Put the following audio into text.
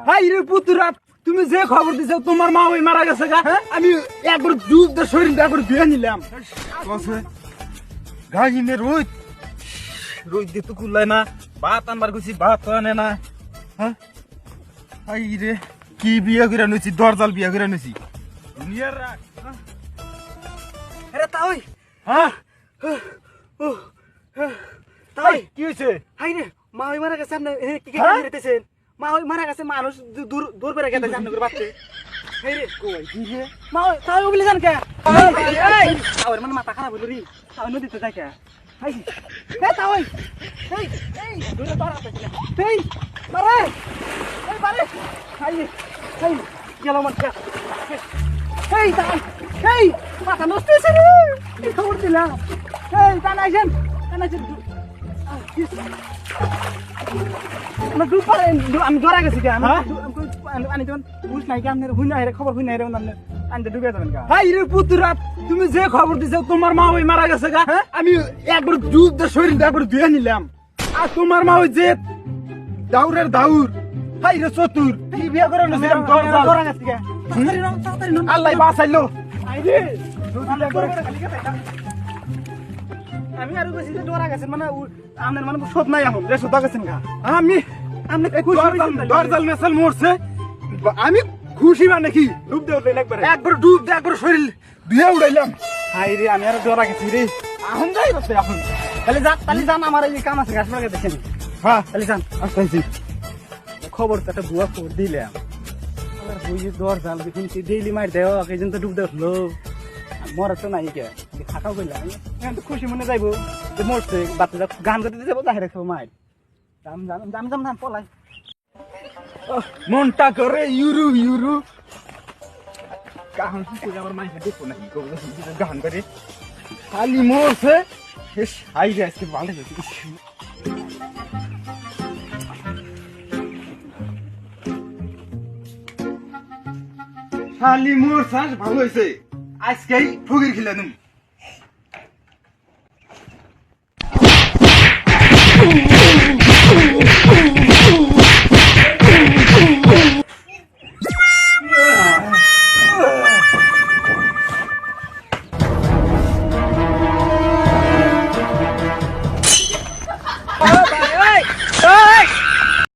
High রে পুতুরা তুমি যে খবর দিছো তোমার মা ওই মারা গেছে গা। আমি একবার দুধ দিয়ে শরীরটা একবার ধুয়ে নিলাম। গাহিনে রোদ। রোদ দিয়ে তো কুলায় না ভাত আনবার গেছি ভাত আনে না। হ্যাঁ? রে কি বিয়ে করে নিছি দরজাল বিয়ে করে নিছি দুনিয়ার রাগ হ্যাঁ? আরে তাই। হ্যাঁ? তাই। কি হয়েছে? হাই রে মা ওই মারা গেছে আপনি কি কি হ্যাঁ? দিতেছেন মা ওই মারা গেছে, মানুষ দূর দূর করে গেছে সামনে করে বাচ্চা এই মা ওই- তাই ওগুলি জান কে? এই আমার মানে মাথা খারাপ হলো রে। তাই নদীতে যাই কে? হাই এ তাই এই এই দূরে তো আর এই, মারে, এই গেল আমার কে এই তাই এই, মাথা নষ্ট হয়েছে রে। কি খবর দিলাম। এই, টানাইছেন আমরা ডুব পারে আমি ডরা গেছি হ্যাঁ? খবর আনতে ডুবে যাবেন পুতুরা তুমি যে খবর দিছো তোমার মা ওই মারা গেছে গা। হ্যাঁ? আমি একবার দিয়ে শরীরটা একবার ধুয়ে নিলাম। আর তোমার মা ওই যে দাউরের দাউর হাই রে চতুর। কি বিয়ে করে নিছি আমি দরজাল ডরা গেছি নাও আল্লাহ বাঁচাইলো। আইরে। আমি আর বেশি ডরা গেছেন মানে আপনার মানে শোধ নাই এখন রে শোধা গেছেন কা আমি আপনি দরজাল দরজাল মেসাল মরছে আমি খুশি মানে কি? ডুব দেও দেন একবারে একবার ডুব দিয়ে একবার শরীর ধুয়ে উড়াইলাম হাই রে আমি আর ডরা গেছি রে এখন যাই করতে এখন তাহলে যান তাহলে যান আমার এই কাম আছে গাছ লাগাতে দেখেন হ্যাঁ তাহলে যান আসতেছি খবর তো একটা ভুয়া খবর দিলাম আমার বই জাল দেখুন ডেইলি মার দেও এই জন্য তো ডুব দেখল মরে তো নাই কে। থাকাও কইলাম এখন তো খুশি মনে যাইবো যে মরছে বাচ্চা গান করতে যাব তাহে রাখব মায়ের। দাম জাম দাম জাম দাম পলাই। মনটা করে ইউরু ইউরু। গান করে আমার মাইকে দেখো নাকি? গান করে খালি মরছে। রে, আজকে ভালো হয়েছে। খালি মরছে ভালো হয়েছে। আজকেই ঠগির খিলে